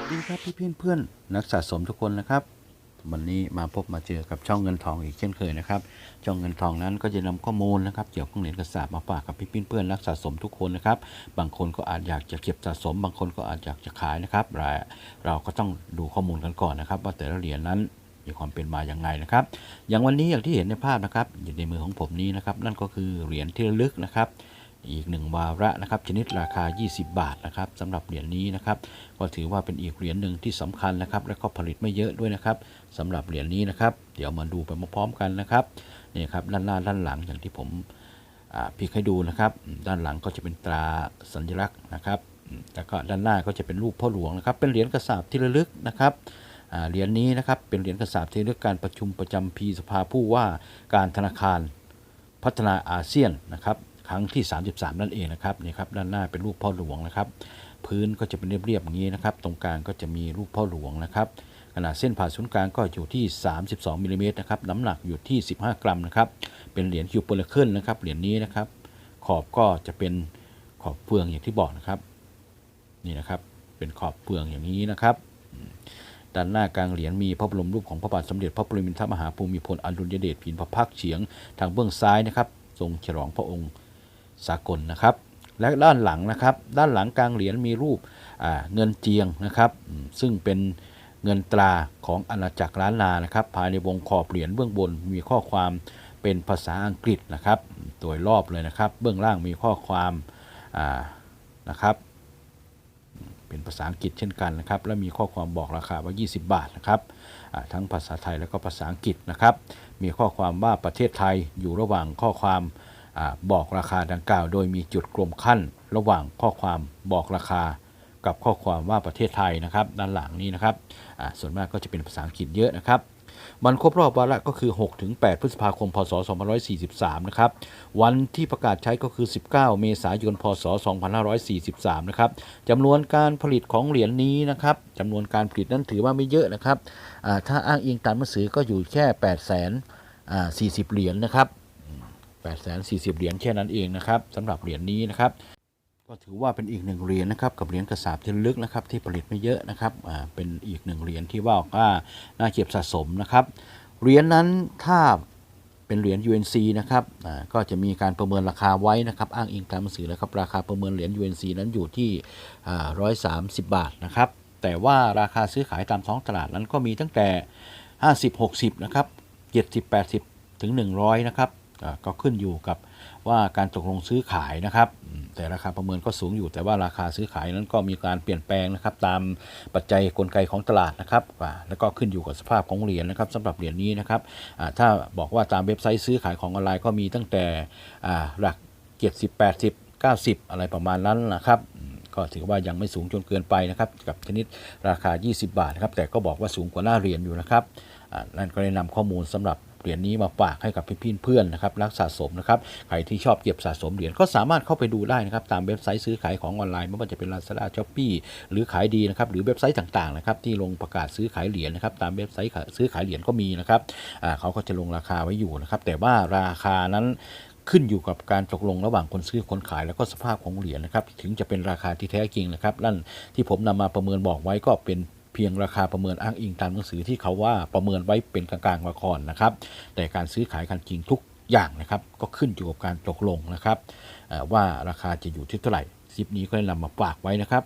ัสดีครับพี่เพื่อนๆนักสะสมทุกคนนะครับ วันนี้มาพบมาเจอกับช่องเงินทองอีกเช่นเคยนะครับ ช่องเงินทองนั้นก็จะนำข้อมูลนะครับเกี่ยวกับเหรียญกระสาบมาฝากกับพี่เพื่อนๆนักสะสมทุกคนนะครับ บางคนก็อาจอยากจะเก็บสะสม บางคนก็อาจอยากจะขายนะครับเราเราก็ต้องดูข้อมูลกันก่อนนะครับ ว่าแต่ละเหรียญนั้นมีความเป็นมาอย่างไงนะครับ อย่างวันนี้อย่างที่เห็นในภาพนะครับอยู่ในมือของผมนี้นะครับ นั่นก็คือเหรียญที่ระลึกนะครับ อีกหนึ่งวาระนะครับชนิดราคา 20 บาทนะครับสำหรับเหรียญนี้นะครับก็ถือว่าเป็นอีกเหรียญหนึ่งที่สำคัญนะครับ และก็ผลิตไม่เยอะด้วยนะครับสำหรับเหรียญนี้นะครับ เดี๋ยวมาดูไปพร้อมกันนะครับนี่ครับด้านหน้าด้านหลังอย่างที่ผมพลิกให้ดูนะครับ ด้านหลังก็จะเป็นตราสัญลักษณ์นะครับแล้วก็ด้านหน้าก็จะเป็นรูปพ่อหลวงนะครับ เป็นเหรียญกระสาบที่ระลึกนะครับเหรียญนี้นะครับเป็นเหรียญกระสาบที่ระลึกการประชุมประจำปีสภาผู้ว่าการธนาคารพัฒนาอาเซียนนะครับ ครั้งที่ 33 นั่นเองนะครับนี่ครับด้านหน้าเป็นรูปพ่อหลวงนะครับ พื้นก็จะเป็นเรียบๆอย่างนี้นะครับ ตรงกลางก็จะมีรูปพ่อหลวงนะครับ ขนาดเส้นผ่าศูนย์กลางก็อยู่ที่ 32มิลลิเมตรนะครับน้ำหนักอยู่ที่ 15 กรัมนะครับ เป็นเหรียญคิวเปอร์เคิลนะครับเหรียญนี้นะครับ ขอบก็จะเป็นขอบเฟืองอย่างที่บอกนะครับ นี่นะครับเป็นขอบเฟืองอย่างนี้นะครับด้านหน้ากลางเหรียญมีพระบรมรูปของพระบาทสมเด็จพระปรมินทรมหาภูมิพลอดุลยเดชพินพระพักเฉียงทางเบื้องซ้ายนะครับ ทรงฉลองพระองค์ สากลนะครับ และด้านหลังนะครับ ด้านหลังกลางเหรียญมีรูปเงินเจียงนะครับ ซึ่งเป็นเงินตราของอาณาจักรล้านนานะครับ ภายในวงขอบเหรียญเบื้องบนมีข้อความเป็นภาษาอังกฤษนะครับโดยรอบเลยนะครับ เบื้องล่างมีข้อความานะครับ เป็นภาษาอังกฤษเช่นกันนะครับ และมีข้อความบอกราคาว่า 20 บาทนะครับทั้งภาษาไทยและก็ภาษาอังกฤษนะครับ มีข้อความว่าประเทศไทยอยู่ระหว่างข้อความ บอกราคาดังกล่าว โดยมีจุดกลมขั้น ระหว่างข้อความบอกราคากับข้อความว่าประเทศไทยนะครับ ด้านหลังนี้นะครับส่วนมากก็จะเป็นภาษาอังกฤษเยอะนะครับวันครบรอบวาระก็คือ 6-8 พฤษภาคม พศ 2543 นะครับ วันที่ประกาศใช้ก็คือ 19 เมษายน พศ 2543 นะครับจำนวนการผลิตของเหรียญนี้นะครับจำนวนการผลิตนั้นถือว่าไม่เยอะนะครับ ถ้าอ้างอิงตามหนังสือก็อยู่แค่ 8 0 0 0 0 40 เหรียญนะครับ 8 0 0 0 0 40 เหรียญแค่นั้นเองนะครับสำหรับเหรียญนี้นะครับก็ถือว่าเป็นอีกหนึ่งเหรียญนะครับกับเหรียญกระสาบที่ลึกนะครับที่ผลิตไม่เยอะนะครับอ่าเป็นอีกหนึ่งเหรียญที่ว่าว่าน่าเก็บสะสมนะครับเหรียญนั้นถ้าเป็นเหรียญ UNC นะครับอ่าก็จะมีการประเมินราคาไว้นะครับอ้างอิงตามหนังสือแล้วครับราคาประเมินเหรียญ UNC นั้นอยู่ที่ร้อยสามสิบบาทนะครับแต่ว่าราคาซื้อขายตามท้องตลาดนั้นก็มีตั้งแต่ 50 60นะครับ70 80ถึง 100นะครับ ก็ขึ้นอยู่กับว่าการตกลงซื้อขายนะครับ แต่ราคาประเมินก็สูงอยู่ แต่ว่าราคาซื้อขายนั้นก็มีการเปลี่ยนแปลงนะครับ ตามปัจจัยกลไกของตลาดนะครับแล้วก็ขึ้นอยู่กับสภาพของเหรียญนะครับสำหรับเหรียญนี้นะครับถ้าบอกว่าตามเว็บไซต์ซื้อขายของออนไลน์ก็มีตั้งแต่หลัก70 80 90อะไรประมาณนั้นนะครับก็ถือว่ายังไม่สูงจนเกินไปนะครับ กับชนิดราคา 20 บาทนะครับ แต่ก็บอกว่าสูงกว่าหน้าเหรียญอยู่นะครับนั่นก็ได้นำข้อมูลสำหรับ เหรียญนี้มาฝากให้กับพี่เพื่อนนะครับรักสะสมนะครับใครที่ชอบเก็บสะสมเหรียญก็สามารถเข้าไปดูได้นะครับตามเว็บไซต์ซื้อขายของออนไลน์ไม่ว่าจะเป็น Lazada Shopee หรือขายดีนะครับหรือเว็บไซต์ต่างๆนะครับที่ลงประกาศซื้อขายเหรียญนะครับตามเว็บไซต์ขายซื้อขายเหรียญก็มีนะครับเขาก็จะลงราคาไว้อยู่นะครับแต่ว่าราคานั้นขึ้นอยู่กับการตกลงระหว่างคนซื้อคนขายแล้วก็สภาพของเหรียญนะครับ ถึงจะเป็นราคาที่แท้จริงนะครับนั่นที่ผมนำมาประเมินบอกไว้ก็เป็น เพียงราคาประเมินอ้างอิงตามหนังสือที่เขาว่าประเมินไว้เป็นกลางๆมาก่อนนะครับ แต่การซื้อขายกันจริงทุกอย่างนะครับก็ขึ้นอยู่กับการตกลงนะครับว่าราคาจะอยู่ที่เท่าไหร่คลิปนี้ก็ได้นำมาฝากไว้นะครับ